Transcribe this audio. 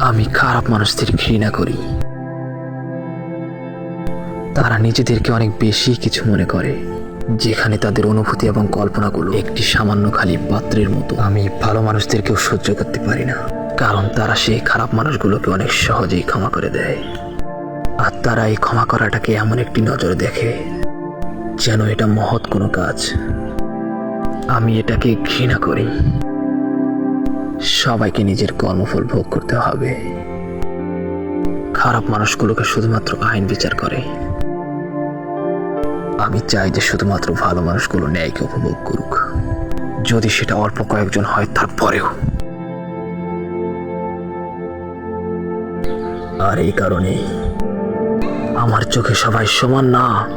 আমি খারাপ মানুষদের ঘৃণা করি। তারা নিজেদেরকে অনেক বেশি কিছু মনে করে, যেখানে তাদের অনুভূতি এবং কল্পনাগুলো একটি সামান্য খালি পাত্রের মতো। আমি ভালো মানুষদেরকেও সহ্য করতে পারি না, কারণ তারা সেই খারাপ মানুষগুলোকে অনেক সহজেই ক্ষমা করে দেয়। আর তারা এই ক্ষমা করাটাকে এমন একটি নজর দেখে, যেন এটা মহৎ কোনো কাজ। আমি এটাকে ঘৃণা করি। সবাইকে নিজের কর্মফল ভোগ করতে হবে। খারাপ মানুষগুলোকে শুধুমাত্র আইন বিচার করে। আমি চাই যে শুধুমাত্র ভালো মানুষগুলো ন্যায়কে উপভোগ করুক। যদি সেটা অল্প কয়েকজন হয়, তারপরেও। আর এই কারণে আমার চোখে সবাই সমান না।